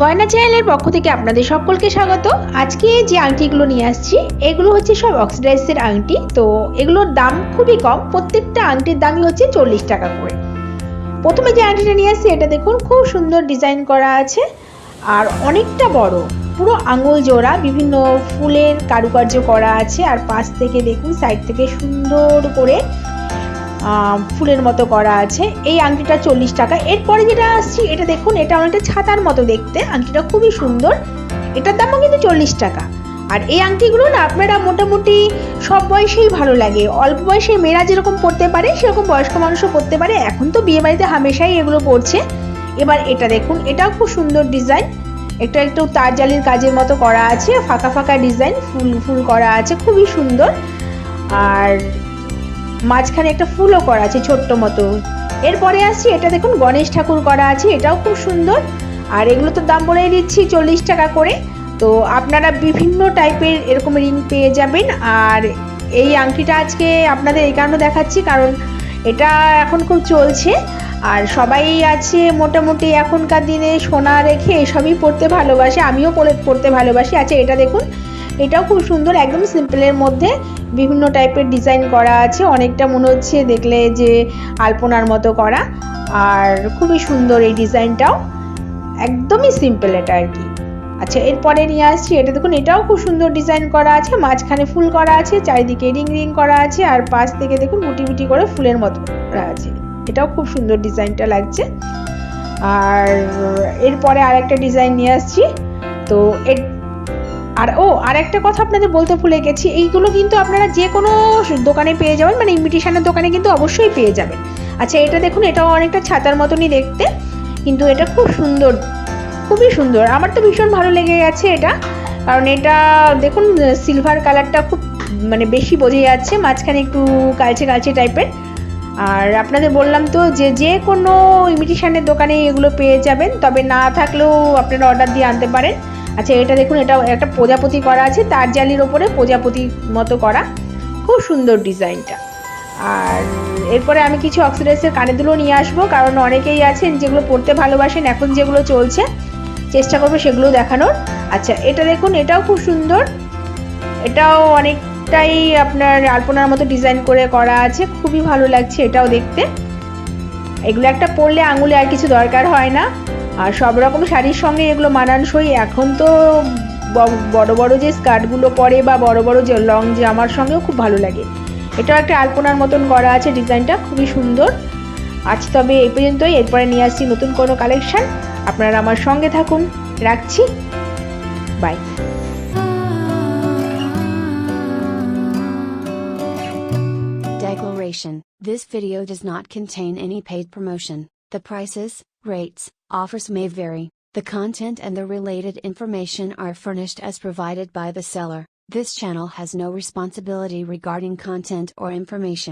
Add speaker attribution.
Speaker 1: গয়না চ্যানেলের পক্ষ থেকে আপনাদের সকলকে স্বাগত। আজকে যে আংটিগুলো নিয়ে আসছি, এগুলো হচ্ছে সব অক্সিডাইজের আংটি। তো এগুলোর দাম খুবই কম, প্রত্যেকটা আংটির দামই হচ্ছে চল্লিশ টাকা করে। প্রথমে যে আংটিটা নিয়ে আসছি, এটা দেখুন, খুব সুন্দর ডিজাইন করা আছে আর অনেকটা বড়। পুরো আঙুল জোড়া, বিভিন্ন ফুলের কারুকার্য করা আছে আর পাশ থেকে দেখুন সাইড থেকে সুন্দর করে ফুলের মতো করা আছে। এই আংটিটা চল্লিশ টাকা। এরপরে যেটা আসছি, এটা দেখুন, এটা অনেকটা ছাতার মতো দেখতে। আংটিটা খুবই সুন্দর। এটার দামও কিন্তু চল্লিশ টাকা। আর এই আংটিগুলো না, আপনারা মোটামুটি সব বয়সেই ভালো লাগে। অল্প বয়সে মেয়েরা যেরকম পড়তে পারে, সেরকম বয়স্ক মানুষও পড়তে পারে। এখন তো বিয়ে বাড়িতে হামেশাই এগুলো পড়ছে এবার এটা দেখুন, এটাও খুব সুন্দর ডিজাইন। এটা একটু তার জালির কাজের মতো করা আছে। ফাঁকা ফাঁকা ডিজাইন, ফুল ফুল করা আছে। খুবই সুন্দর। আর মাঝখানে একটা ফুলও করা আছে ছোট্ট মতো। এরপরে আসছি, এটা দেখুন গণেশ ঠাকুর করা আছে, এটাও খুব সুন্দর। আর এগুলো তো দাম বলেই দিচ্ছি, চল্লিশ টাকা করে। তো আপনারা বিভিন্ন টাইপের এরকম রিং পেয়ে যাবেন। আর এই আংটিটা আজকে আপনাদের এই কারণে দেখাচ্ছি, কারণ এটা এখন খুব চলছে। আর সবাই আছে মোটামুটি এখনকার দিনে সোনা রেখে এসবই পড়তে ভালোবাসে, আমিও পড়তে ভালোবাসি। আচ্ছা এটা দেখুন এটাও খুব সুন্দর, একদম সিম্পলের মধ্যে বিভিন্ন টাইপের ডিজাইন করা আছে। অনেকটা মনে হচ্ছে দেখলে যে আলপনার মতো করা। আর খুবই সুন্দর এই ডিজাইনটাও একদমই সিম্পল এটা আর কি। আচ্ছা এরপরে নিয়ে আসছি, এটা দেখুন, এটাও খুব সুন্দর ডিজাইন করা আছে। মাঝখানে ফুল করা আছে, চারিদিকে রিং রিং করা আছে, আর পাশ থেকে দেখুন বুটি বুটি করে ফুলের মতো করা আছে। এটাও খুব সুন্দর ডিজাইনটা লাগছে। আর এরপরে আর একটা ডিজাইন নিয়ে আসছি। তো এর আর ও আর একটা কথা আপনাদের বলতে ভুলে গেছি, এইগুলো কিন্তু আপনারা যে কোনো দোকানে পেয়ে যাবেন মানে ইমিটেশনের দোকানে কিন্তু অবশ্যই পেয়ে যাবেন। আচ্ছা এটা দেখুন, এটাও অনেকটা ছাতার মতনই দেখতে, কিন্তু এটা খুব সুন্দর, খুবই সুন্দর। আমার তো ভীষণ ভালো লেগে গেছে এটা, কারণ এটা দেখুন সিলভার কালারটা খুব মানে বেশি বোঝা যাচ্ছে, মাঝখানে একটু কালচে কালচে টাইপের। আর আপনাদের বললাম তো যে যে কোনো ইমিটেশনের দোকানে এগুলো পেয়ে যাবেন, তবে না থাকলেও আপনারা অর্ডার দিয়ে আনতে পারেন। আচ্ছা এটা দেখুন, এটা একটা প্রজাপতি করা আছে, তার জালির ওপরে প্রজাপতি মতো করা। খুব সুন্দর ডিজাইনটা। আর এরপরে আমি কিছু অক্সিডাইজের কানে দুলো নিয়ে আসব, কারণ অনেকেই আছেন যেগুলো পড়তে ভালোবাসেন, এখন যেগুলো চলছে, চেষ্টা করব সেগুলো দেখানোর। আচ্ছা এটা দেখুন, এটাও খুব সুন্দর। এটাও অনেকটাই আপনার আলপনার মতো ডিজাইন করে করা আছে, খুবই ভালো লাগছে এটাও দেখতে। এগুলো একটা পরলে আঙুলে আর কিছু দরকার হয় না। আর সব রকম শাড়ির সঙ্গে এগুলো মানানসই। এখন তো বড় বড় যে স্কার্টগুলো পরে বা বড় বড় যে লং জামার সঙ্গেও খুব ভালো লাগে। এটাও একটা আলপনার মতন করা আছে ডিজাইনটা খুবই সুন্দর। আজ তবে এই পর্যন্তই এরপরে নিয়ে আসছি নতুন কোনো কালেকশন। আপনারা আমার সঙ্গে থাকুন। রাখছি। Bye.
Speaker 2: This video does not contain any paid promotion. The prices, rates, offers may vary. The content and the related information are furnished as provided by the seller. This channel has no responsibility regarding content or information.